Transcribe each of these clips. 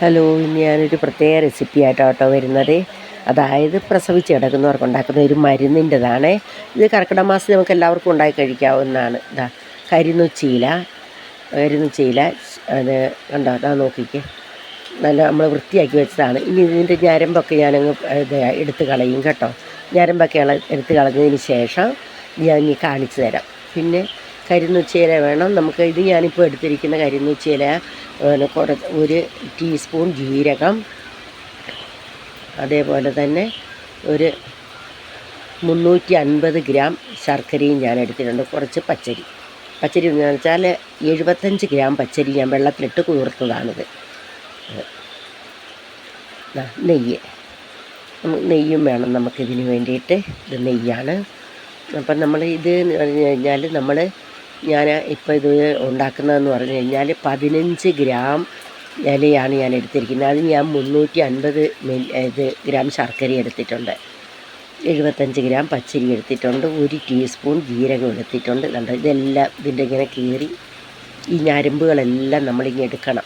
Hello ഇന്ന് ഞാനൊരു പ്രത്യേക റെസിപ്പി ആയിട്ടോ വരുന്നത്. അതായത് പ്രസവിച്ച് കിടക്കുന്നവർക്ക് ഉണ്ടാക്കുന്ന ഒരു മരുന്നിന്റെതാണ്. ഇത് കർക്കിടക മാസം നമുക്ക് എല്ലാവർക്കും ഉണ്ടാക്കി കഴിക്കാവുന്നതാണ്. ഇതാ കരിന്നുച്ചീല കരിന്നുച്ചീല അത് കണ്ടോ അതാ നോക്കിക്കേ. നല്ല നമ്മൾ വൃത്തിയാക്കി വെച്ചതാണ്. ഇനി ഇതിന്റെ ഞരമ്പൊക്കെ ഞാനങ്ങ് ഇത് എടുത്ത് കളയും കേട്ടോ. ഞരമ്പൊക്കെ എടുത്ത് കളഞ്ഞതിന് ശേഷം ഞാൻ ഇനി കാണിച്ചു തരാം. പിന്നെ കരിന്നുച്ചയില വേണം. നമുക്ക് ഇത് ഞാനിപ്പോൾ എടുത്തിരിക്കുന്ന കരിന്നുച്ചയില കുറച്ച് ഒരു ടീസ്പൂൺ ജീരകം അതേപോലെ തന്നെ ഒരു മുന്നൂറ്റി അൻപത് ഗ്രാം ശർക്കരയും ഞാൻ എടുത്തിട്ടുണ്ട്. കുറച്ച് പച്ചരി. പച്ചരി എന്ന് വെച്ചാൽ എഴുപത്തഞ്ച് ഗ്രാം പച്ചരി ഞാൻ വെള്ളത്തിലിട്ട് കുതിർത്തതാണിത്. നെയ്യ്. നെയ്യും വേണം നമുക്കിതിന് വേണ്ടിയിട്ട്. ഇത് നെയ്യാണ്. അപ്പം നമ്മൾ ഇത് എന്ന് പറഞ്ഞു കഴിഞ്ഞാൽ നമ്മൾ ഞാൻ ഇപ്പോൾ ഇത് ഉണ്ടാക്കുന്നതെന്ന് പറഞ്ഞു കഴിഞ്ഞാൽ പതിനഞ്ച് ഗ്രാം ഇലയാണ് ഞാൻ എടുത്തിരിക്കുന്നത്. അത് ഞാൻ മുന്നൂറ്റി അൻപത് ഇത് ഗ്രാം ശർക്കര എടുത്തിട്ടുണ്ട്. എഴുപത്തഞ്ച് ഗ്രാം പച്ചരി എടുത്തിട്ടുണ്ട്. ഒരു ടീസ്പൂൺ ജീരകം എടുത്തിട്ടുണ്ട്. കണ്ടോ? ഇതെല്ലാം ഇതിന്റെ ഇങ്ങനെ കീറി ഈ ഞരമ്പുകളെല്ലാം നമ്മളിങ്ങനെ എടുക്കണം.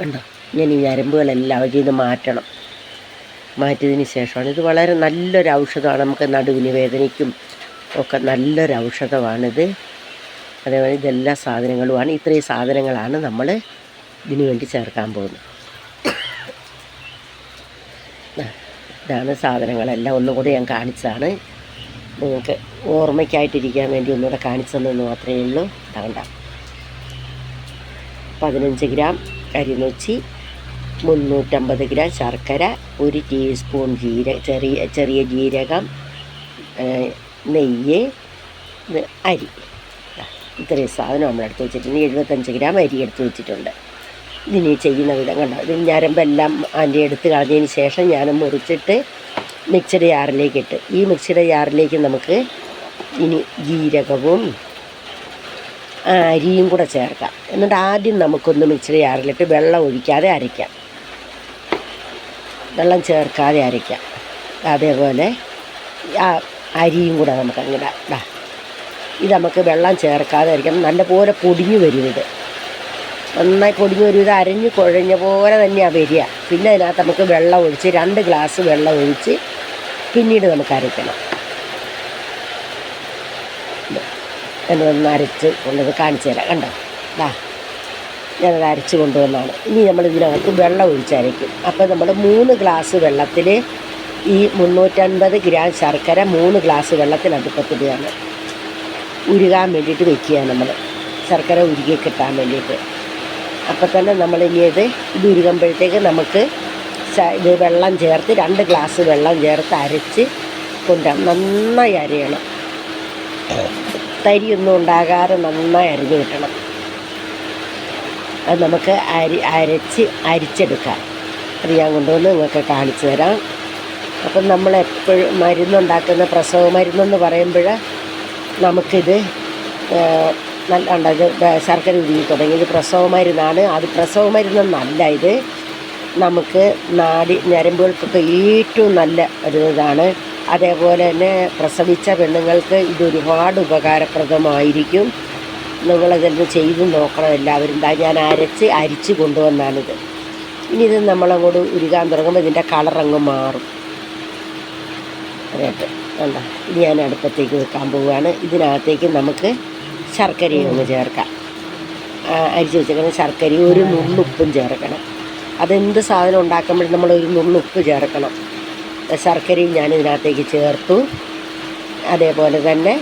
കണ്ടോ? ഇങ്ങനെ ഈ ഞരമ്പുകളെല്ലാം അവരിൽ നിന്ന് മാറ്റണം. മാറ്റിയതിന് ശേഷമാണ്. ഇത് വളരെ നല്ലൊരു ഔഷധമാണ്. നമുക്ക് നടുവിന് വേദനയ്ക്കും ഒക്കെ നല്ലൊരു ഔഷധമാണിത്. അതേപോലെ ഇതെല്ലാ സാധനങ്ങളുമാണ്. ഇത്രയും സാധനങ്ങളാണ് നമ്മൾ ഇതിനു വേണ്ടി ചേർക്കാൻ പോകുന്നത്. ഇതാണ് സാധനങ്ങളെല്ലാം ഒന്നുകൂടെ ഞാൻ കാണിച്ചതാണ്. നിങ്ങൾക്ക് ഓർമ്മയ്ക്കായിട്ടിരിക്കാൻ വേണ്ടി ഒന്നുകൂടെ കാണിച്ചതെന്ന് മാത്രമേ ഉള്ളൂ. വേണ്ട പതിനഞ്ച് ഗ്രാം കരിനൊച്ചി മുന്നൂറ്റമ്പത് ഗ്രാം ശർക്കര ഒരു ടീസ്പൂൺ ജീര ചെറിയ ചെറിയ ജീരകം നെയ്യ് അരി. ഇത്രയും സാധനം നമ്മൾ എടുത്ത് വെച്ചിട്ടുണ്ട് എഴുപത്തഞ്ച് ഗ്രാം അരി എടുത്ത് വെച്ചിട്ടുണ്ട്. ഇതിനി ചെയ്യുന്ന വിധം കണ്ടോ? ഇത് ഞരമ്പെല്ലാം അതിന്റെ എടുത്ത് കളഞ്ഞതിന് ശേഷം ഞാൻ മുറിച്ചിട്ട് മിക്സിയുടെ ജാറിലേക്ക് ഇട്ട്. ഈ മിക്സിയുടെ ജാറിലേക്ക് നമുക്ക് ഇനി ജീരകവും അരിയും കൂടെ ചേർക്കാം. എന്നിട്ട് ആദ്യം നമുക്കൊന്ന് മിക്സിയുടെ ജാറിലിട്ട് വെള്ളം ഒഴിക്കാതെ അരയ്ക്കാം. വെള്ളം ചേർക്കാതെ അരയ്ക്കാം. അതേപോലെ അരിയും കൂടെ നമുക്ക് അങ്ങനെ ഇടാം ഇത് നമുക്ക് വെള്ളം ചേർക്കാതെ അരയ്ക്കണം നല്ലപോലെ പൊടിഞ്ഞു വരും ഇത്. നന്നായി പൊടിഞ്ഞു വരും. ഇത് അരഞ്ഞു കുഴഞ്ഞ പോലെ തന്നെയാണ് വരിക. പിന്നെ അതിനകത്ത് നമുക്ക് വെള്ളം ഒഴിച്ച് രണ്ട് ഗ്ലാസ് വെള്ളം ഒഴിച്ച് പിന്നീട് നമുക്ക് അരയ്ക്കണം. എന്നൊന്ന് അരച്ച് കൊണ്ടത് കാണിച്ചു തരാം. കണ്ടോ? ദാ ഞാനത് അരച്ച് കൊണ്ടുവന്നാണ്. ഇനി നമ്മൾ ഇതിനകത്ത് വെള്ളം ഒഴിച്ചരയ്ക്കും അപ്പോൾ നമ്മൾ മൂന്ന് ഗ്ലാസ് വെള്ളത്തിൽ ഈ മുന്നൂറ്റൻപത് ഗ്രാം ശർക്കര മൂന്ന് ഗ്ലാസ് വെള്ളത്തിൽ അടുപ്പത്തിടുകയാണ് ഉരുകാൻ വേണ്ടിയിട്ട് വെക്കുക നമ്മൾ ശർക്കര ഉരുകി കിട്ടാൻ വേണ്ടിയിട്ട്. അപ്പോൾ തന്നെ നമ്മൾ ഇനി ഇത് ഇത് ഉരുകുമ്പോഴത്തേക്ക് നമുക്ക് ഇത് വെള്ളം ചേർത്ത് രണ്ട് ഗ്ലാസ് വെള്ളം ചേർത്ത് അരച്ച് കൊണ്ടുവരാം നന്നായി അരയണം. തരിയൊന്നും ഉണ്ടാകാതെ നന്നായി അരിഞ്ഞു കിട്ടണം. അത് നമുക്ക് അരി അരച്ച് അരിച്ചെടുക്കാം. അത് ഞാൻ കൊണ്ടുവന്ന് നിങ്ങൾക്ക് കാണിച്ചു തരാം. അപ്പം നമ്മൾ എപ്പോഴും മരുന്നുണ്ടാക്കുന്ന പ്രസവ മരുന്നെന്ന് പറയുമ്പോൾ നമുക്കിത് നല്ല ഇത് ശർക്കര ഉരുകി തുടങ്ങി. ഇത് പ്രസവ മരുന്നാണ്. അത് പ്രസവ മരുന്നെന്നല്ല ഇത്. നമുക്ക് നാടി ഞരമ്പുകൾക്കൊക്കെ ഏറ്റവും നല്ല ഒരു ഇതാണ്. അതേപോലെ തന്നെ പ്രസവിച്ച പെണ്ണുങ്ങൾക്ക് ഇതൊരുപാട് ഉപകാരപ്രദമായിരിക്കും. നിങ്ങളിതൊന്ന് ചെയ്ത് നോക്കണം എല്ലാവരും. ദാ ഞാൻ അരച്ച് അരിച്ച് കൊണ്ടുവന്നാണിത്. ഇനി ഇത് നമ്മളങ്ങോട്ട് ഉരുകാൻ തുടങ്ങുമ്പോൾ ഇതിന്റെ കളറങ്ങ് മാറും. അതായിട്ട് കണ്ട ഇത് ഞാൻ അടുപ്പത്തേക്ക് വെക്കാൻ പോവുകയാണ്. ഇതിനകത്തേക്ക് നമുക്ക് ശർക്കരയും ഒന്ന് ചേർക്കാം. അരിച്ച് വെച്ചേക്കുന്ന ശർക്കരയും ഒരു നുള്ളുപ്പും ചേർക്കണം. അതെന്ത് സാധനം ഉണ്ടാക്കുമ്പോഴും നമ്മൾ ഒരു നുള്ളുപ്പ് ചേർക്കണം. ശർക്കരയും ഞാൻ ഇതിനകത്തേക്ക് ചേർത്തു. അതേപോലെ തന്നെ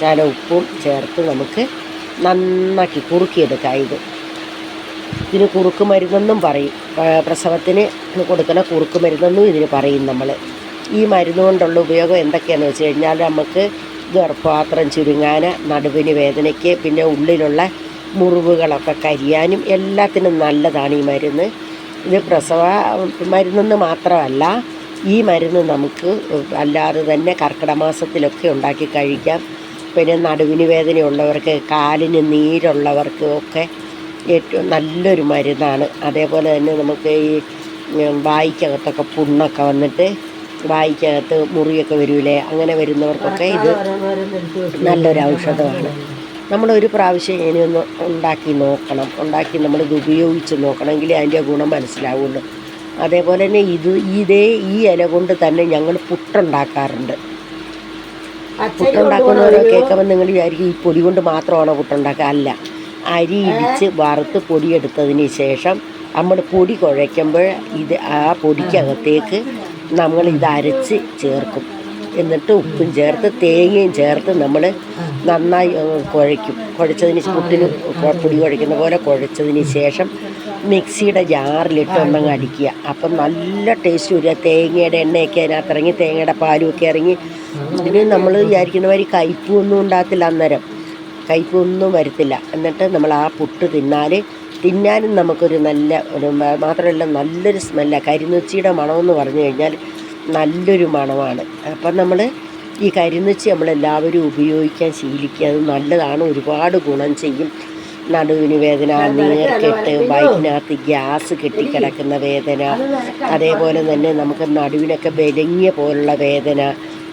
ശാല ഉപ്പും ചേർത്ത് നമുക്ക് നന്നാക്കി കുറുക്കിയെടുക്കാം ഇത്. ഇതിന് കുറുക്ക് മരുന്നെന്നും പറയും. പ്രസവത്തിന് കൊടുക്കുന്ന കുറുക്ക് മരുന്നെന്നും ഇതിന് പറയും നമ്മൾ ഈ മരുന്ന് കൊണ്ടുള്ള ഉപയോഗം എന്തൊക്കെയാണെന്ന് വെച്ച് കഴിഞ്ഞാൽ നമുക്ക് ഗർഭപാത്രം ചുരുങ്ങാൻ നടുവിന് വേദനയ്ക്ക് പിന്നെ ഉള്ളിലുള്ള മുറിവുകളൊക്കെ കരിയാനും എല്ലാത്തിനും നല്ലതാണ് ഈ മരുന്ന്. ഇത് പ്രസവ മരുന്നെന്ന് മാത്രമല്ല ഈ മരുന്ന് നമുക്ക് അല്ലാതെ തന്നെ കർക്കിടമാസത്തിലൊക്കെ ഉണ്ടാക്കി കഴിക്കാം. പിന്നെ നടുവിന് വേദനയുള്ളവർക്ക് കാലിന് നീരുള്ളവർക്ക് ഒക്കെ ഏറ്റവും നല്ലൊരു മരുന്നാണ്. അതേപോലെ തന്നെ നമുക്ക് ഈ വായിക്കകത്തൊക്കെ പുണ്ണൊക്കെ വന്നിട്ട് വായ്ക്കകത്ത് മുറിയൊക്കെ വരൂലേ? അങ്ങനെ വരുന്നവർക്കൊക്കെ ഇത് നല്ലൊരു ഔഷധമാണ്. നമ്മളൊരു പ്രാവശ്യം ഇനിയൊന്ന് ഉണ്ടാക്കി നോക്കണം. ഉണ്ടാക്കി നമ്മളിത് ഉപയോഗിച്ച് നോക്കണമെങ്കിൽ അതിന്റെ ഗുണം മനസ്സിലാവുള്ളൂ. അതേപോലെ തന്നെ ഇത് ഇതേ ഈ ഇല കൊണ്ട് തന്നെ ഞങ്ങൾ പുട്ടുണ്ടാക്കാറുണ്ട്. പുട്ടുണ്ടാക്കുന്നവരോ കേൾക്കുമ്പോൾ നിങ്ങൾ വിചാരിക്കും ഈ പൊടി കൊണ്ട് മാത്രമാണോ പുട്ടുണ്ടാക്കുക? അല്ല. അരി ഇടിച്ച് വറുത്ത് പൊടിയെടുത്തതിന് ശേഷം നമ്മൾ പൊടി കുഴയ്ക്കുമ്പോൾ ഇത് ആ പൊടിക്കകത്തേക്ക് നമ്മൾ ഇത് അരച്ച് ചേർക്കും. എന്നിട്ട് ഉപ്പും ചേർത്ത് തേങ്ങയും ചേർത്ത് നമ്മൾ നന്നായി കുഴയ്ക്കും. കുഴച്ചതിന് പുട്ടിന് പൊടി കുഴയ്ക്കുന്ന പോലെ കുഴച്ചതിന് ശേഷം മിക്സിയുടെ ജാറിലിട്ട് ഒന്നങ്ങ് അടിക്കുക. അപ്പം നല്ല ടേസ്റ്റ് വരിക തേങ്ങയുടെ എണ്ണയൊക്കെ അതിനകത്ത് ഇറങ്ങി തേങ്ങയുടെ പാലും ഒക്കെ ഇറങ്ങി. ഇതിന് നമ്മൾ വിചാരിക്കുന്ന മാതിരി കയ്പൊന്നും ഉണ്ടാകത്തില്ല അന്നേരം. കയ്പൊന്നും വരത്തില്ല. എന്നിട്ട് നമ്മൾ ആ പുട്ട് തിന്നാൽ തിന്നാനും നമുക്കൊരു നല്ല ഒരു മാത്രമല്ല നല്ലൊരു സ്മെല്ല. കരിനൊച്ചിയുടെ മണമെന്ന് പറഞ്ഞു കഴിഞ്ഞാൽ നല്ലൊരു മണമാണ്. അപ്പം നമ്മൾ ഈ കരിനൊച്ചി നമ്മളെല്ലാവരും ഉപയോഗിക്കാൻ ശീലിക്കുക അത് നല്ലതാണ്. ഒരുപാട് ഗുണം ചെയ്യും. നടുവിന് വേദന നീർക്കെട്ട് വയറ്റിനകത്ത് ഗ്യാസ് കെട്ടിക്കിടക്കുന്ന വേദന അതേപോലെ തന്നെ നമുക്ക് നടുവിനൊക്കെ വിലങ്ങിയ പോലുള്ള വേദന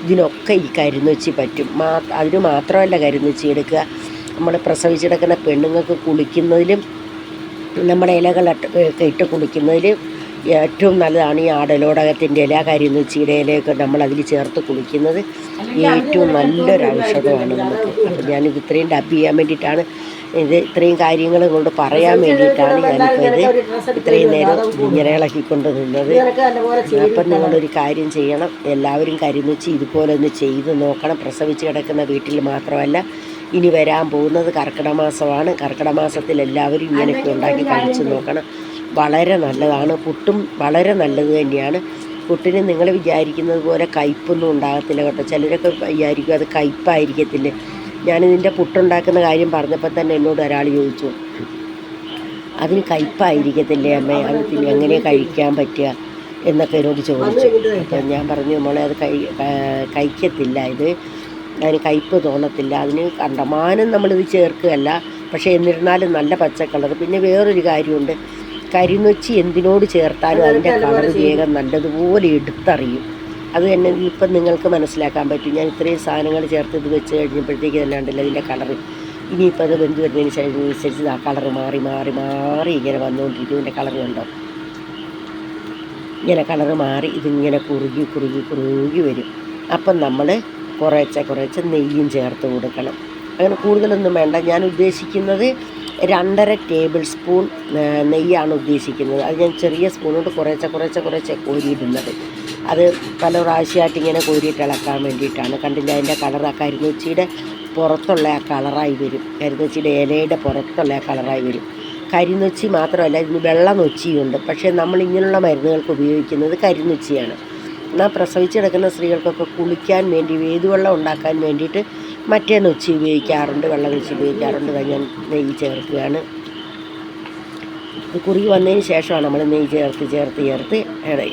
ഇതിനൊക്കെ ഈ കരുന്നുച്ചി പറ്റും. മാ അതിന് മാത്രമല്ല കരുന്നുച്ചി എടുക്കുക. നമ്മൾ പ്രസവിച്ചെടുക്കുന്ന പെണ്ണുങ്ങൾക്ക് കുളിക്കുന്നതിലും നമ്മുടെ ഇലകൾ ഇട്ട് കുളിക്കുന്നതിൽ ഏറ്റവും നല്ലതാണ് ഈ ആടലോടകത്തിന്റെ ഇല കരിനൊച്ചിയുടെ ഇലയൊക്കെ നമ്മൾ അതിൽ ചേർത്ത് കുളിക്കുന്നത്. ഏറ്റവും നല്ലൊരു ഔഷധമാണ് നമുക്ക് അപ്പം ഞാനിത് ഇത്രയും ഡബ് ചെയ്യാൻ വേണ്ടിയിട്ടാണ്. ഇത് ഇത്രയും കാര്യങ്ങൾ കൊണ്ട് പറയാൻ വേണ്ടിയിട്ടാണ് ഞാനിപ്പോൾ ഇത് ഇത്രയും നേരം ഇങ്ങനെ ഇളക്കിക്കൊണ്ട് നിന്നത്. അപ്പം നിങ്ങളൊരു കാര്യം ചെയ്യണം. എല്ലാവരും കരിനൊച്ചി ഇതുപോലെ ഒന്ന് ചെയ്ത് നോക്കണം. പ്രസവിച്ച് കിടക്കുന്ന വീട്ടിൽ മാത്രമല്ല ഇനി വരാൻ പോകുന്നത് കർക്കിടക മാസമാണ്. കർക്കിടക മാസത്തിൽ എല്ലാവരും ഇങ്ങനെയൊക്കെ ഉണ്ടാക്കി കഴിച്ചു നോക്കണം. വളരെ നല്ലതാണ്. പുട്ടും വളരെ നല്ലത് തന്നെയാണ്. പുട്ടിന് നിങ്ങൾ വിചാരിക്കുന്നത് പോലെ കയ്പൊന്നും ഉണ്ടാകത്തില്ല കേട്ടോ. ചിലരൊക്കെ വിചാരിക്കും അത് കയ്പായിരിക്കത്തില്ല. ഞാനിതിന്റെ പുട്ടുണ്ടാക്കുന്ന കാര്യം പറഞ്ഞപ്പോൾ തന്നെ എന്നോട് ഒരാൾ ചോദിച്ചു. അതിന് കയ്പായിരിക്കത്തില്ലേ അമ്മേ? അത് പിന്നെ എങ്ങനെ കഴിക്കാൻ പറ്റുക എന്നൊക്കെ എന്നോട് ചോദിച്ചു. അപ്പം ഞാൻ പറഞ്ഞു മോളെ അത് കഴി കഴിക്കത്തില്ല. ഇത് അതിന് കയ്പ്പ് തോന്നത്തില്ല. അതിന് കണ്ടമാനം നമ്മളിത് ചേർക്കുകയല്ല. പക്ഷേ എന്നിരുന്നാലും നല്ല പച്ചക്കളർ കളർ പിന്നെ വേറൊരു കാര്യമുണ്ട്. കരിനൊച്ചി എന്തിനോട് ചേർത്താലും അതിന്റെ കളർ വേഗം നല്ലതുപോലെ എടുത്തറിയും. അത് തന്നെ ഇപ്പം നിങ്ങൾക്ക് മനസ്സിലാക്കാൻ പറ്റും. ഞാൻ ഇത്രയും സാധനങ്ങൾ ചേർത്ത് ഇത് വെച്ച് കഴിഞ്ഞപ്പോഴത്തേക്ക് തന്നെ ഉണ്ടല്ലോ ഇതിന്റെ കളർ ഇനിയിപ്പോൾ അത് വെന്ത് വരുന്നതിന് ശേഷം അനുസരിച്ച് ആ കളർ മാറി മാറി മാറി ഇങ്ങനെ വന്നുകൊണ്ടിരിക്കും. ഇതിന്റെ കളർ കണ്ടോ? ഇങ്ങനെ കളർ മാറി ഇതിങ്ങനെ കുറുകി കുറുകി കുറുകി വരും. അപ്പം നമ്മൾ കുറേശ്ശെ കുറേശ്ശെ നെയ്യും ചേർത്ത് കൊടുക്കണം. അങ്ങനെ കൂടുതലൊന്നും വേണ്ട. ഞാൻ ഉദ്ദേശിക്കുന്നത് രണ്ടര ടേബിൾ സ്പൂൺ നെയ്യാണ് ഉദ്ദേശിക്കുന്നത്. അത് ഞാൻ ചെറിയ സ്പൂൺ കൊണ്ട് കുറേശ്ശെ കുറേശ്ശെ കുറേശ്ശെ കോരിയിടുന്നത്. അത് പല പ്രാവശ്യമായിട്ട് ഇങ്ങനെ കോരിയിട്ട് ഇളക്കാൻ വേണ്ടിയിട്ടാണ്. കണ്ടില്ല അതിന്റെ കളർ ആ കരിനൊച്ചിയുടെ പുറത്തുള്ള ആ കളറായി വരും. കരിനൊച്ചിയുടെ ഇലയുടെ പുറത്തുള്ള ആ കളറായി വരും. കരിനൊച്ചി മാത്രമല്ല ഇതിന് വെള്ള നൊച്ചിയുണ്ട് പക്ഷേ നമ്മൾ ഇങ്ങനെയുള്ള മരുന്നുകൾക്ക് ഉപയോഗിക്കുന്നത് കരിനൊച്ചിയാണ് പ്രസവിച്ച് കിടക്കുന്ന സ്ത്രീകൾക്കൊക്കെ കുളിക്കാൻ വേണ്ടി വേതുവെള്ളം ഉണ്ടാക്കാൻ വേണ്ടിയിട്ട് മറ്റേ നൊച്ചി ഉപയോഗിക്കാറുണ്ട്. വെള്ളം നൊച്ചി ഉപയോഗിക്കാറുണ്ട്. ഞാൻ നെയ്യ് ചേർക്കുകയാണ്. കുറുകി വന്നതിന് ശേഷമാണ് നമ്മൾ നെയ്യ് ചേർത്ത് ചേർത്ത് ചേർത്ത്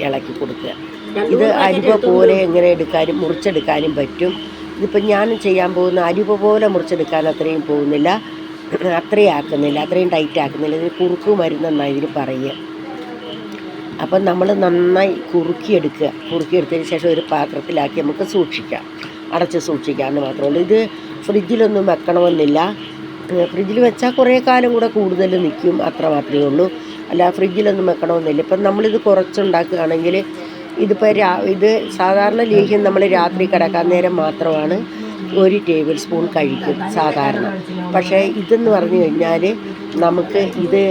ഇളക്കി കൊടുക്കുക. ഇത് അരിവ പോലെ എങ്ങനെ എടുക്കാനും മുറിച്ചെടുക്കാനും പറ്റും. ഇതിപ്പോൾ ഞാൻ ചെയ്യാൻ പോകുന്ന അരിവ പോലെ മുറിച്ചെടുക്കാൻ അത്രയും പോകുന്നില്ല. അത്രയും ആക്കുന്നില്ല. അത്രയും ടൈറ്റ് ആക്കുന്നില്ല ഇതിന് കുറുക്ക് മരുന്നെന്നാണ് ഇതിന് പറയുക. അപ്പം നമ്മൾ നന്നായി കുറുക്കിയെടുക്കുക. കുറുക്കിയെടുത്തതിന് ശേഷം ഒരു പാത്രത്തിലാക്കി നമുക്ക് സൂക്ഷിക്കാം. അടച്ച് സൂക്ഷിക്കാമെന്ന് മാത്രമേ ഉള്ളൂ. ഇത് ഫ്രിഡ്ജിലൊന്നും വെക്കണമെന്നില്ല. ഫ്രിഡ്ജിൽ വെച്ചാൽ കുറേ കാലം കൂടെ കൂടുതൽ നിൽക്കും അത്ര മാത്രമേ ഉള്ളൂ. അല്ല ഫ്രിഡ്ജിലൊന്നും വെക്കണമെന്നില്ല. ഇപ്പം നമ്മളിത് കുറച്ചുണ്ടാക്കുകയാണെങ്കിൽ ഇതിപ്പോൾ രാ ഇത് സാധാരണ ലേഹ്യം നമ്മൾ രാത്രി കിടക്കാൻ നേരം മാത്രമാണ് ഒരു ടേബിൾ സ്പൂൺ കഴിക്കും സാധാരണ. പക്ഷേ ഇതെന്ന് പറഞ്ഞു കഴിഞ്ഞാൽ നമുക്ക് ഇത്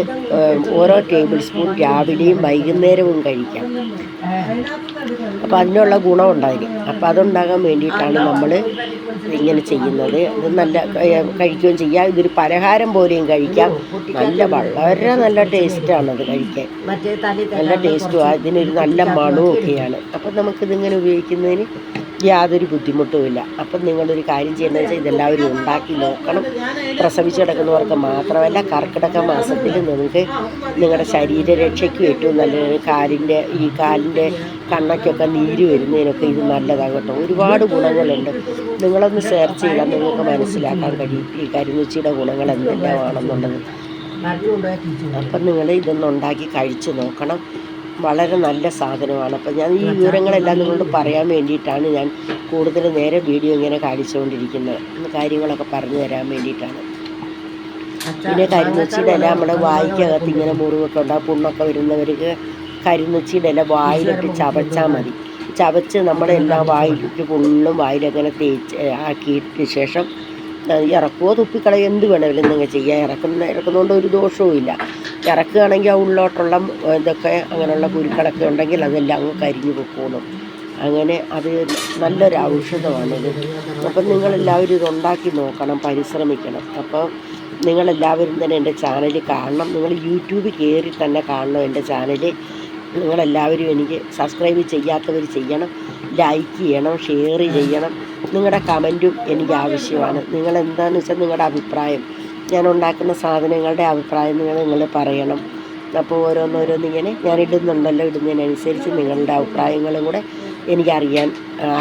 ഓരോ ടേബിൾ സ്പൂൺ രാവിലെയും വൈകുന്നേരവും കഴിക്കാം. അപ്പോൾ അതിനുള്ള ഗുണമുണ്ടായി അപ്പോൾ അതുണ്ടാകാൻ വേണ്ടിയിട്ടാണ് നമ്മൾ ഇങ്ങനെ ചെയ്യുന്നത്. ഇത് നല്ല കഴിക്കുകയും ചെയ്യാം. ഇതൊരു പലഹാരം പോലെയും കഴിക്കാം. നല്ല വളരെ നല്ല ടേസ്റ്റാണ് അത് കഴിക്കാൻ. നല്ല ടേസ്റ്റും അതിനൊരു നല്ല മണവും ഒക്കെയാണ്. അപ്പം നമുക്കിതിങ്ങനെ ഉപയോഗിക്കുന്നതിന് യാതൊരു ബുദ്ധിമുട്ടുമില്ല അപ്പം നിങ്ങളൊരു കാര്യം ചെയ്യുന്നത് വെച്ചാൽ ഇതെല്ലാവരും ഉണ്ടാക്കി നോക്കണം. പ്രസവിച്ച് കിടക്കുന്നവർക്ക് മാത്രമല്ല കർക്കിടക മാസത്തിൽ നിങ്ങൾക്ക് നിങ്ങളുടെ ശരീരരക്ഷയ്ക്കും ഏറ്റവും നല്ലത് കാലിന്റെ ഈ കാലിന്റെ കണ്ണയ്ക്കൊക്കെ നീര് വരുന്നതിനൊക്കെ ഇത് നല്ലതാണ് കേട്ടോ ഒരുപാട് ഗുണങ്ങളുണ്ട്. നിങ്ങളൊന്ന് സെർച്ച് ചെയ്താൽ നിങ്ങൾക്ക് മനസ്സിലാക്കാൻ കഴിയും. ഈ കരിമുച്ചിയുടെ ഗുണങ്ങൾ എന്തെല്ലാമാണെന്നുള്ളത്. അപ്പം നിങ്ങൾ ഇതൊന്നുണ്ടാക്കി കഴിച്ച് നോക്കണം. വളരെ നല്ല സാധനമാണ്. അപ്പം ഞാൻ ഈ വിവരങ്ങളെല്ലാം നിങ്ങളോട് പറയാൻ വേണ്ടിയിട്ടാണ് ഞാൻ കൂടുതൽ നേരെ വീഡിയോ ഇങ്ങനെ കാണിച്ചുകൊണ്ടിരിക്കുന്നത്. കാര്യങ്ങളൊക്കെ പറഞ്ഞു തരാൻ വേണ്ടിയിട്ടാണ്. പിന്നെ കരിന്നുച്ചിയുടെ ഇല നമ്മുടെ വായിക്കകത്ത് ഇങ്ങനെ മുറിവൊക്കെ ഉണ്ടാകും പുണ്ണൊക്കെ വരുന്നവർക്ക് കരിന്നുച്ചിയുടെ ഇല വായിലിട്ട് ചവച്ചാൽ മതി. ചവച്ച് നമ്മുടെ എല്ലാ വായിലേക്ക് ഫുള്ളും വായിലങ്ങനെ തേച്ച് ആക്കിയിട്ട് ശേഷം അത് ഇറക്കുമോ തുപ്പിക്കളയോ എന്ത് വേണമെങ്കിലും നിങ്ങൾ ചെയ്യാം. ഇറക്കുന്ന ഇറക്കുന്നതുകൊണ്ട് ഒരു ദോഷവും ഇല്ല. ഇറക്കുകയാണെങ്കിൽ ആ ഉള്ളോട്ടുള്ള ഇതൊക്കെ അങ്ങനെയുള്ള കുരുക്കളൊക്കെ ഉണ്ടെങ്കിൽ അതെല്ലാം അങ്ങ് കരിഞ്ഞു പൊക്കോളും. അങ്ങനെ അത് നല്ലൊരു ഔഷധമാണിത് അപ്പം നിങ്ങളെല്ലാവരും ഇത് ഉണ്ടാക്കി നോക്കണം പരിശ്രമിക്കണം. അപ്പോൾ നിങ്ങളെല്ലാവരും തന്നെ എന്റെ ചാനൽ കാണണം. നിങ്ങൾ യൂട്യൂബിൽ കയറി തന്നെ കാണണം എന്റെ ചാനൽ. നിങ്ങളെല്ലാവരും എനിക്ക് സബ്സ്ക്രൈബ് ചെയ്യാത്തവർ ചെയ്യണം ലൈക്ക് ചെയ്യണം ഷെയർ ചെയ്യണം. നിങ്ങളുടെ കമന്റും എനിക്ക് ആവശ്യമാണ്. നിങ്ങൾ എന്താണെന്ന് വെച്ചാൽ നിങ്ങളുടെ അഭിപ്രായം. ഞാൻ ഉണ്ടാക്കുന്ന സാധനങ്ങളുടെ അഭിപ്രായം നിങ്ങൾ നിങ്ങൾ പറയണം. അപ്പോൾ ഓരോന്നോരോന്നിങ്ങനെ ഞാൻ ഇടുന്നുണ്ടല്ലോ ഇടുന്നതിനനുസരിച്ച് നിങ്ങളുടെ അഭിപ്രായങ്ങളും കൂടെ എനിക്കറിയാൻ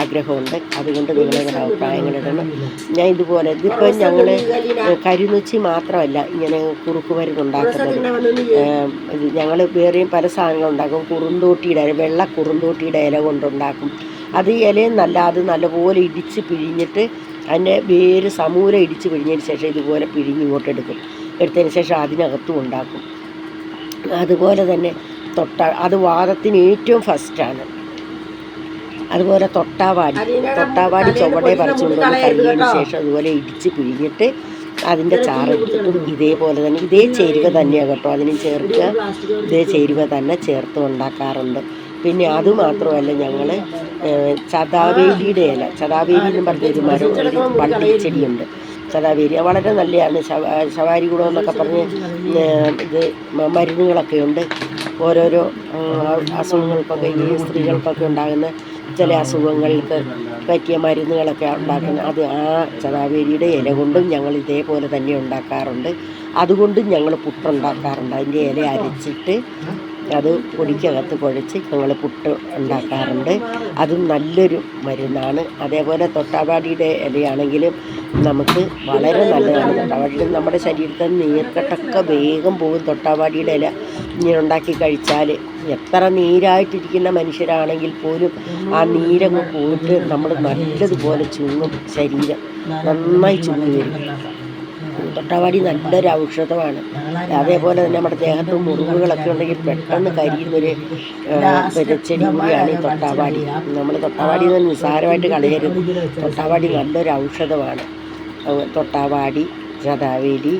ആഗ്രഹമുണ്ട്. അതുകൊണ്ട് നിങ്ങൾ നിങ്ങളുടെ അഭിപ്രായങ്ങൾ ഇടണം. ഞാൻ ഇതുപോലെ ഇതിപ്പോൾ ഞങ്ങൾ കരുന്നുച്ചി മാത്രമല്ല ഇങ്ങനെ കുറുക്ക് മരുന്നുണ്ടാക്കുന്നത് ഞങ്ങൾ വേറെയും പല സാധനങ്ങളുണ്ടാക്കും കുറുന്തോട്ടിയുടെ വെള്ള കുറുന്തോട്ടിയുടെ ഇല കൊണ്ടുണ്ടാക്കും അത് ഇലയെന്നല്ല ഇലയും നല്ല അത് നല്ലപോലെ ഇടിച്ച് പിഴിഞ്ഞിട്ട് അതിന്റെ വേര് സമൂലം ഇടിച്ച് പിഴിഞ്ഞതിന് ശേഷം ഇതുപോലെ പിഴിഞ്ഞ് ഇങ്ങോട്ട് എടുക്കും. എടുത്തതിന് ശേഷം അതിനകത്തും ഉണ്ടാക്കും. അതുപോലെ തന്നെ തൊട്ട അത് വാദത്തിന് ഏറ്റവും ഫസ്റ്റാണ് അതുപോലെ തൊട്ടാവാടി തൊട്ടാവാടി ചുവടെ പറിച്ചുകൊണ്ട് കഴിഞ്ഞതിന് ശേഷം അതുപോലെ ഇടിച്ച് പിഴിഞ്ഞിട്ട് അതിന്റെ ചാറെടുത്തിട്ടും ഇതേപോലെ തന്നെ ഇതേ ചേരുവ തന്നെയാണ് കേട്ടോ. അതിന് ചേർക്കുക ഇതേ ചേരുവ തന്നെ ചേർത്ത് ഉണ്ടാക്കാറുണ്ട്. പിന്നെ അതുമാത്രമല്ല ഞങ്ങൾ ചതാവേലിയുടെ ഇല. ചതാവേലി എന്ന് പറഞ്ഞൊരു മരം ഒരു വള്ളിച്ചെടിയുണ്ട് ചതാവേലി. അത് വളരെ നല്ലതാണ്. ശവ ശവാരി ഗുണം എന്നൊക്കെ പറഞ്ഞ് ഇത് മരുന്നുകളൊക്കെ ഉണ്ട്. ഓരോരോ അസുഖങ്ങൾക്കൊക്കെ ഈ സ്ത്രീകൾക്കൊക്കെ ഉണ്ടാകുന്ന ചില അസുഖങ്ങൾക്ക് പറ്റിയ മരുന്നുകളൊക്കെ ഉണ്ടാക്കുന്ന അത് ആ ചതാവേലിയുടെ ഇല കൊണ്ടും ഞങ്ങൾ ഇതേപോലെ തന്നെ ഉണ്ടാക്കാറുണ്ട്. അതുകൊണ്ടും ഞങ്ങൾ പുട്ടുണ്ടാക്കാറുണ്ട്. അതിന്റെ ഇല അരച്ചിട്ട് അത് പൊടിക്കകത്ത് കുഴച്ച് ഞങ്ങൾ പുട്ട് ഉണ്ടാക്കാറുണ്ട്. അതും നല്ലൊരു മരുന്നാണ്. അതേപോലെ തൊട്ടാവാടിയുടെ ഇലയാണെങ്കിലും നമുക്ക് വളരെ നല്ലതാണ്. തൊട്ടാവാടിയുടെ നമ്മുടെ ശരീരത്തിൽ നീർക്കെട്ടൊക്കെ വേഗം പോകും. തൊട്ടാവാടിയുടെ ഇല ഇങ്ങനെ ഉണ്ടാക്കി കഴിച്ചാൽ എത്ര നീരായിട്ടിരിക്കുന്ന മനുഷ്യരാണെങ്കിൽ പോലും ആ നീരങ്ങ് പോയിട്ട് നമ്മൾ നല്ലതുപോലെ ചുങ്ങും. ശരീരം നന്നായി ചുങ്ങി. വരും തൊട്ടാവാടി നല്ലൊരു ഔഷധമാണ്. അതേപോലെ തന്നെ നമ്മുടെ ദേഹത്ത് മുറിവുകളൊക്കെ ഉണ്ടെങ്കിൽ പെട്ടെന്ന് കരിയുന്നൊരു ചെടി കൂടിയാണ് ഈ തൊട്ടാവാടി. നമ്മൾ തൊട്ടാവാടി എന്ന് നിസ്സാരമായിട്ട് കളയരുത്. തൊട്ടാവാടി നല്ലൊരു ഔഷധമാണ്. തൊട്ടാവാടി ചതാവേലി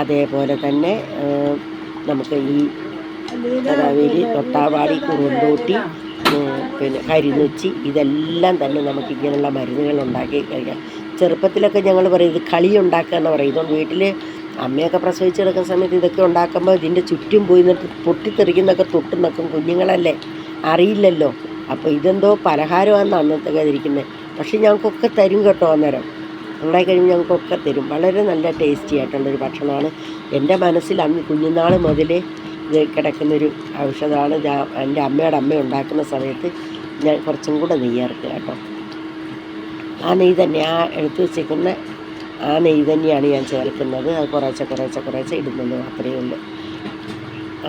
അതേപോലെ തന്നെ നമുക്ക് ഈ ചതാവേലി തൊട്ടാവാടി കുറുന്തൂട്ടി പിന്നെ കരിനുച്ചി ഇതെല്ലാം തന്നെ നമുക്ക് ഇങ്ങനെയുള്ള മരുന്നുകൾ ഉണ്ടാക്കി കഴിക്കാം. ചെറുപ്പത്തിലൊക്കെ ഞങ്ങൾ പറയും ഇത് കളി ഉണ്ടാക്കുക എന്ന് പറയും. ഇതുകൊണ്ട് വീട്ടിൽ അമ്മയൊക്കെ പ്രസവിച്ച് കിടക്കുന്ന സമയത്ത് ഇതൊക്കെ ഉണ്ടാക്കുമ്പോൾ ഇതിന്റെ ചുറ്റും പോയി നിന്നിട്ട് പൊട്ടിത്തെറിക്കുന്നൊക്കെ തൊട്ട് നിൽക്കും കുഞ്ഞുങ്ങളല്ലേ? അറിയില്ലല്ലോ. അപ്പോൾ ഇതെന്തോ പലഹാരമാണ് അന്നത്തെ ഇരിക്കുന്നത്. പക്ഷേ ഞങ്ങൾക്കൊക്കെ തരും കേട്ടോ അന്നേരം. ഉണ്ടായി കഴിയുമ്പോൾ ഞങ്ങൾക്കൊക്കെ തരും. വളരെ നല്ല ടേസ്റ്റി ആയിട്ടുള്ളൊരു ഭക്ഷണമാണ്. എന്റെ മനസ്സിൽ അന്ന് കുഞ്ഞുനാൾ മുതലേ ഇത് കിടക്കുന്നൊരു ഔഷധമാണ്. എന്റെ അമ്മയുടെ അമ്മ ഉണ്ടാക്കുന്ന സമയത്ത് ഞാൻ കുറച്ചും കൂടെ നെയ്യ് കേട്ടോ. ആ നെയ്യ് തന്നെ ആ എടുത്ത് വെച്ചേക്കുന്ന ആ നെയ്യ് തന്നെയാണ് ഞാൻ ചേർക്കുന്നത്. അത് കുറേശ്ശെ കുറേശ്ശെ കുറേശ്ശെ ഇടുന്നത് മാത്രമേ ഉള്ളൂ.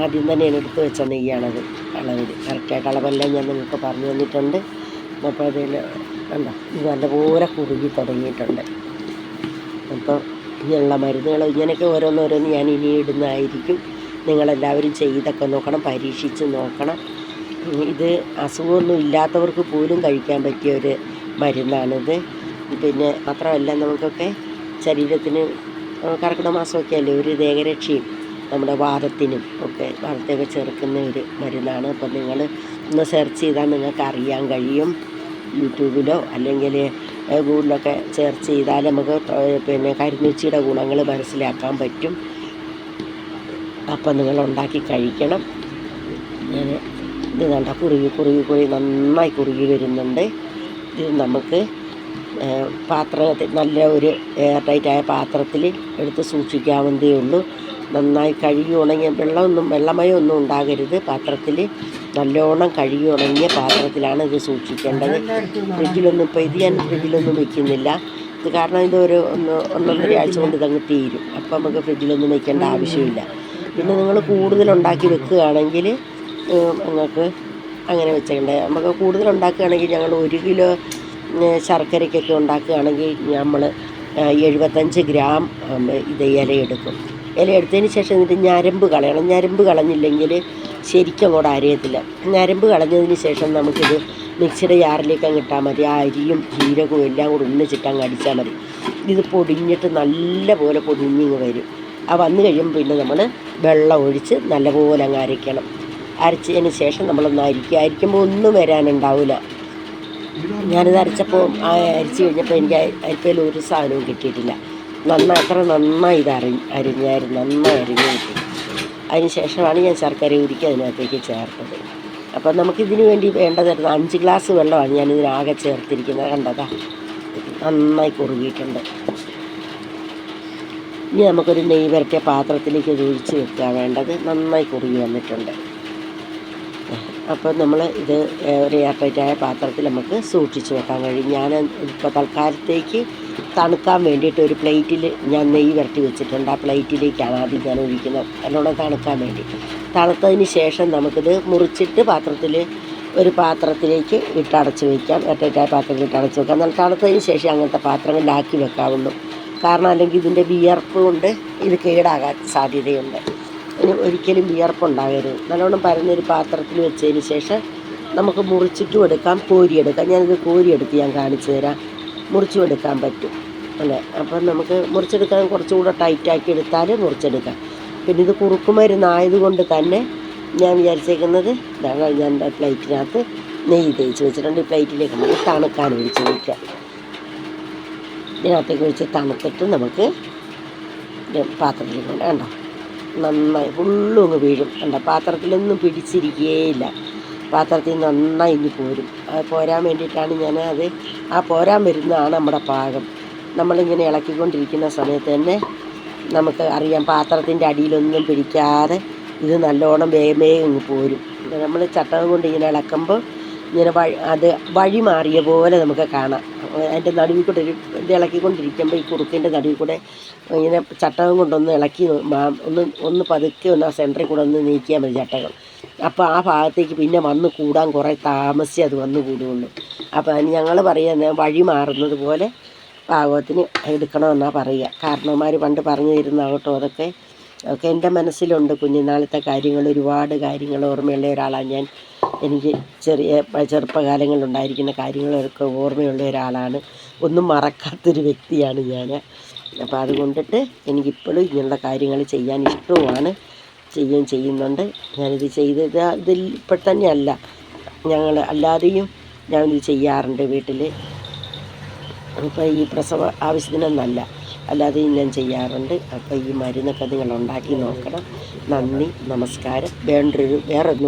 ആദ്യം തന്നെ ഞാൻ എടുത്ത് വെച്ച നെയ്യാണത് അളവിൽ കറക്റ്റായിട്ട് അളവെല്ലാം ഞാൻ നിങ്ങൾക്ക് പറഞ്ഞു തന്നിട്ടുണ്ട്. അപ്പോൾ അതിൽ എന്താ ഇത് നല്ലപോലെ കുറുകി തുടങ്ങിയിട്ടുണ്ട്. അപ്പോൾ ഇങ്ങനെയുള്ള മരുന്നുകൾ ഇങ്ങനെയൊക്കെ ഓരോന്നോരോന്ന് ഞാൻ ഇനി ഇടുന്നതായിരിക്കും. നിങ്ങളെല്ലാവരും ചെയ്തൊക്കെ നോക്കണം പരീക്ഷിച്ച് നോക്കണം. ഇത് അസുഖമൊന്നും ഇല്ലാത്തവർക്ക് പോലും കഴിക്കാൻ പറ്റിയ ഒരു മരുന്നാണിത്. പിന്നെ മാത്രമല്ല നമുക്കൊക്കെ ശരീരത്തിന് കർക്കിടക മാസമൊക്കെ അല്ലേ ഒരു ദേഹരക്ഷയും നമ്മുടെ വാദത്തിനും ഒക്കെ വാദത്തെയൊക്കെ ചെറുക്കുന്ന ഒരു മരുന്നാണ്. അപ്പം നിങ്ങൾ ഒന്ന് സെർച്ച് ചെയ്താൽ നിങ്ങൾക്ക് അറിയാൻ കഴിയും. യൂട്യൂബിലോ അല്ലെങ്കിൽ ഗൂഗിളിലൊക്കെ സെർച്ച് ചെയ്താൽ നമുക്ക് പിന്നെ കരിന്നുച്ചിയുടെ ഗുണങ്ങൾ മനസ്സിലാക്കാൻ പറ്റും. അപ്പം നിങ്ങൾ ഉണ്ടാക്കി കഴിക്കണം. ഇത് കണ്ട കുറുകി കുറുകി കുറുകി നന്നായി കുറുകി വരുന്നുണ്ട്. നമുക്ക് പാത്രത്തിൽ നല്ല ഒരു എയർ ടൈറ്റായ പാത്രത്തിൽ എടുത്ത് സൂക്ഷിക്കാവുന്നതേ ഉള്ളൂ. നന്നായി കഴുകി ഉണങ്ങിയ വെള്ളമൊന്നും വെള്ളമയമൊന്നും ഉണ്ടാകരുത്. പാത്രത്തിൽ നല്ലോണം കഴുകി ഉണങ്ങിയ പാത്രത്തിലാണ് ഇത് സൂക്ഷിക്കേണ്ടത്. ഫ്രിഡ്ജിലൊന്നും ഇപ്പോൾ ഇത് ഞാൻ ഫ്രിഡ്ജിലൊന്നും വെക്കുന്നില്ല. ഇത് കാരണം ഇത് ഒരു ഒന്ന് ഒന്നൊന്നര ആഴ്ച കൊണ്ട് ഇതങ്ങ് തീരും. അപ്പം നമുക്ക് ഫ്രിഡ്ജിലൊന്നും വെക്കേണ്ട ആവശ്യമില്ല. പിന്നെ നിങ്ങൾ കൂടുതൽ ഉണ്ടാക്കി വെക്കുകയാണെങ്കിൽ നിങ്ങൾക്ക് അങ്ങനെ വെച്ചേക്കണ്ടേ നമുക്ക് കൂടുതൽ ഉണ്ടാക്കുകയാണെങ്കിൽ ഞങ്ങൾ ഒരു കിലോ ശർക്കരയ്ക്കൊക്കെ ഉണ്ടാക്കുകയാണെങ്കിൽ നമ്മൾ എഴുപത്തഞ്ച് ഗ്രാം ഇത് ഇലയെടുക്കും ഇല എടുത്തതിന് ശേഷം എന്നിട്ട് ഞരമ്പ് കളയണം. ഞരമ്പ് കളഞ്ഞില്ലെങ്കിൽ ശരിക്കും അങ്ങോട്ട് അരയത്തില്ല. ഞരമ്പ് കളഞ്ഞതിന് ശേഷം നമുക്കിത് മിക്സിയുടെ ജാറിലേക്ക് അങ്ങ് ഇട്ടാൽ മതി. ആ അരിയും ജീരകവും എല്ലാം കൂടെ ഒന്നിച്ചിട്ട് അങ്ങ് അടിച്ചാൽ മതി. ഇത് പൊടിഞ്ഞിട്ട് നല്ല പോലെ പൊടിഞ്ഞിങ്ങ് വരും. ആ വന്നു കഴിയുമ്പോൾ പിന്നെ നമ്മൾ വെള്ളം ഒഴിച്ച് നല്ലപോലെ അങ്ങ് അരയ്ക്കണം. അരച്ചതിന് ശേഷം നമ്മളൊന്ന് അരിക്കുക. അരിക്കുമ്പോൾ ഒന്നും വരാനുണ്ടാവില്ല ഞാനിത് അരച്ചപ്പോൾ ആ അരിച്ച് കഴിഞ്ഞപ്പോൾ എനിക്ക് അരിപ്പയിൽ ഒരു സാധനവും കിട്ടിയിട്ടില്ല. നന്നായി അത്ര നന്നായി ഇത് അരി അരിഞ്ഞായിരുന്നു. നന്നായി അരിഞ്ഞ് കിട്ടി. അതിന് ശേഷമാണ് ഞാൻ ശർക്കര ഉരുക്കി അതിനകത്തേക്ക് ചേർത്തത്. അപ്പം നമുക്കിതിന് വേണ്ടി വേണ്ടതായിരുന്നു അഞ്ച് ഗ്ലാസ് വെള്ളമാണ് ഞാനിതിനാകെ ചേർത്തിരിക്കുന്നത്. കണ്ടതാ? നന്നായി കുറുകിയിട്ടുണ്ട്. ഇനി നമുക്കൊരു വരട്ടിയ പാത്രത്തിലേക്ക് ഒഴിച്ച് വെക്കുക. വേണ്ടത് നന്നായി കുറുകി വന്നിട്ടുണ്ട്. അപ്പോൾ നമ്മൾ ഇത് ഒരു എയർടൈറ്റായ പാത്രത്തിൽ നമുക്ക് സൂക്ഷിച്ച് വെക്കാൻ കഴിയും. ഞാൻ ഇപ്പോൾ തൽക്കാലത്തേക്ക് തണുക്കാൻ വേണ്ടിയിട്ട് ഒരു പ്ലേറ്റിൽ ഞാൻ നെയ്യ് വരട്ടി വെച്ചിട്ടുണ്ട്. ആ പ്ലേറ്റിലേക്കാണ് ആദ്യം ഞാൻ ഒഴിക്കുന്നത്. നല്ലോണം തണുക്കാൻ വേണ്ടി. തണുത്തതിന് ശേഷം നമുക്കിത് മുറിച്ചിട്ട് പാത്രത്തിൽ ഒരു പാത്രത്തിലേക്ക് ഇട്ടടച്ച് വയ്ക്കാം എയർടൈറ്റായ പാത്രത്തിൽ ഇട്ടടച്ച് വെക്കാം. എന്നാൽ തണുത്തതിന് ശേഷം അങ്ങനത്തെ പാത്രങ്ങളിലാക്കി വെക്കാവുള്ളൂ. കാരണം അല്ലെങ്കിൽ ഇതിന്റെ വിയർപ്പ് കൊണ്ട് ഇത് കേടാകാൻ സാധ്യതയുണ്ട്. ഇനി ഒരിക്കലും വിയർപ്പുണ്ടാകരുത്. നല്ലോണം പരന്നൊരു പാത്രത്തിൽ വെച്ചതിന് ശേഷം നമുക്ക് മുറിച്ചിട്ടും എടുക്കാം കോരിയെടുക്കാം. ഞാനിത് കോരിയെടുത്ത് ഞാൻ കാണിച്ചു തരാം. മുറിച്ചും എടുക്കാൻ പറ്റും. അല്ലേ? അപ്പം നമുക്ക് മുറിച്ചെടുക്കാൻ കുറച്ചുകൂടെ ടൈറ്റാക്കി എടുത്താൽ മുറിച്ചെടുക്കാം. പിന്നെ ഇത് കുറുക്കുമരുന്നായതുകൊണ്ട് തന്നെ ഞാൻ വിചാരിച്ചേക്കുന്നത് ഞാൻ പ്ലേറ്റിനകത്ത് നെയ്യ് തേച്ച് വെച്ചിട്ടുണ്ട് പ്ലേറ്റിലേക്ക് നമുക്ക് തണുക്കാൻ ഒഴിച്ച് വയ്ക്കാം ഇതിനകത്തേക്ക് ഒഴിച്ച് തണുത്തിട്ട് നമുക്ക് പാത്രത്തിലേക്ക് കണ്ടോ? നന്നായി ഫുള്ളും അങ്ങ് വീഴും. കണ്ട പാത്രത്തിലൊന്നും പിടിച്ചിരിക്കുകയില്ല പാത്രത്തിൽ നന്നായി ഇനി പോരും. അത് പോരാൻ വേണ്ടിയിട്ടാണ് ഞാൻ അത് ആ പോരാൻ വരുന്നതാണ് നമ്മുടെ പാകം. നമ്മളിങ്ങനെ ഇളക്കിക്കൊണ്ടിരിക്കുന്ന സമയത്ത് തന്നെ നമുക്ക് അറിയാം പാത്രത്തിന്റെ അടിയിലൊന്നും പിടിക്കാതെ ഇത് നല്ലോണം വേഗം വേഗം ഇങ്ങ് പോരും. നമ്മൾ ചട്ടകം കൊണ്ട് ഇങ്ങനെ ഇളക്കുമ്പോൾ ഇങ്ങനെ വഴി അത് വഴി മാറിയ പോലെ നമുക്ക് കാണാം. അതിന്റെ നടുവിൽ കൂടെ ഒരു ഇത് ഇളക്കിക്കൊണ്ടിരിക്കുമ്പോൾ ഈ കുറുക്കിന്റെ നടുവിൽ കൂടെ ഇങ്ങനെ ചട്ടകം കൊണ്ടൊന്ന് ഇളക്കി ഒന്ന് ഒന്ന് പതുക്കെ ഒന്ന് ആ സെന്ററിൽ കൂടെ ഒന്ന് നീക്കിയാൽ മതി ചട്ടകം. അപ്പോൾ ആ ഭാഗത്തേക്ക് പിന്നെ വന്ന് കൂടാൻ കുറേ താമസിച്ച് അത് വന്ന് കൂടുകയുള്ളൂ അപ്പോൾ അതിന് ഞങ്ങൾ പറയുന്നത് വഴി മാറുന്നത് പോലെ പാകത്തിന് എടുക്കണമെന്നാണ് പറയുക. കാരണവന്മാർ പണ്ട് പറഞ്ഞു തരുന്നതാകട്ടോ അതൊക്കെ. ഒക്കെ എന്റെ മനസ്സിലുണ്ട്. കുഞ്ഞുനാളത്തെ കാര്യങ്ങൾ ഒരുപാട് കാര്യങ്ങൾ ഓർമ്മയുള്ള ഒരാളാണ് ഞാൻ. എനിക്ക് ചെറിയ ചെറുപ്പകാലങ്ങളിലുണ്ടായിരിക്കുന്ന കാര്യങ്ങളൊക്കെ ഓർമ്മയുള്ള ഒരാളാണ്. ഒന്നും മറക്കാത്തൊരു വ്യക്തിയാണ് ഞാൻ. അപ്പോൾ അതുകൊണ്ടിട്ട് എനിക്കിപ്പോഴും ഇങ്ങനെയുള്ള കാര്യങ്ങൾ ചെയ്യാൻ ഇഷ്ടവുമാണ്. ചെയ്യുകയും ചെയ്യുന്നുണ്ട്. ഞാനിത് ചെയ്തത് ഇതിൽ ഇപ്പോൾ തന്നെയല്ല. ഞങ്ങൾ അല്ലാതെയും ഞാനിത് ചെയ്യാറുണ്ട് വീട്ടിൽ. അപ്പോൾ ഈ പ്രസവ ആവശ്യത്തിനൊന്നല്ല. അല്ലാതെയും ഞാൻ ചെയ്യാറുണ്ട്. അപ്പോൾ ഈ മരുന്നൊക്കെ നിങ്ങൾ ഉണ്ടാക്കി നോക്കണം. നന്ദി നമസ്കാരം. വേണ്ടൊരു വേറൊന്നും